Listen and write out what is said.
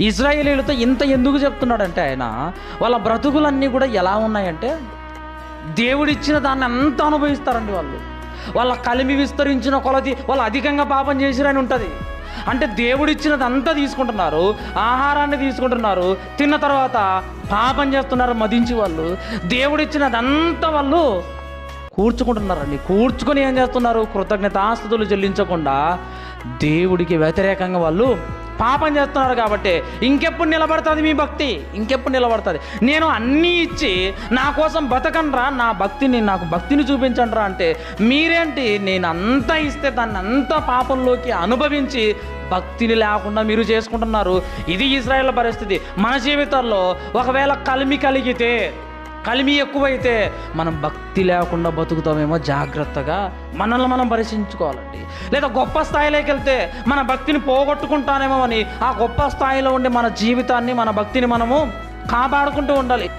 ఇజ్రాయేలీలతో ఇంత ఎందుకు చెప్తున్నాడంటే ఆయన? వాళ్ళ బ్రతుకులన్నీ కూడా ఎలా ఉన్నాయంటే దేవుడిచ్చిన దాన్ని అంతా అనుభవిస్తారండి వాళ్ళు. వాళ్ళ కలిమి విస్తరించిన కొలది వాళ్ళు అధికంగా పాపం చేసిరని ఉంటుంది. అంటే దేవుడిచ్చినది అంతా తీసుకుంటున్నారు ఆహారాన్ని తీసుకుంటున్నారు తిన్న తర్వాత పాపం చేస్తున్నారు మదించి వాళ్ళు. దేవుడిచ్చినదంతా వాళ్ళు కూర్చుకుంటున్నారండి. కూర్చుకొని ఏం చేస్తున్నారు? కృతజ్ఞతాస్తుతులు చెల్లించకుండా దేవుడికి వ్యతిరేకంగా వాళ్ళు పాపం చేస్తున్నారు కాబట్టి ఇంకెప్పుడు నిలబడుతుంది మీ భక్తి? ఇంకెప్పుడు నిలబడుతుంది? నేను అన్నీ ఇచ్చి నా కోసం బతకండ్రా నా భక్తిని నాకు భక్తిని చూపించండ్రా అంటే మీరేంటి? నేను అంతా ఇస్తే దాన్ని అంతా పాపంలోకి అనుభవించి భక్తిని లేకుండా మీరు చేసుకుంటున్నారు. ఇది ఇజ్రాయేల్ పరిస్థితి. మన జీవితాల్లో ఒకవేళ కలిమి కలిగితే కలిమి ఎక్కువైతే మనం భక్తి లేకుండా బతుకుతామేమో జాగ్రత్తగా మనల్ని మనం పరిశీలించుకోవాలండి. లేదా గొప్ప స్థాయిలోకి వెళ్తే మన భక్తిని పోగొట్టుకుంటానేమో అని ఆ గొప్ప స్థాయిలో ఉండి మన జీవితాన్ని మన భక్తిని మనము కాపాడుకుంటూ ఉండాలి.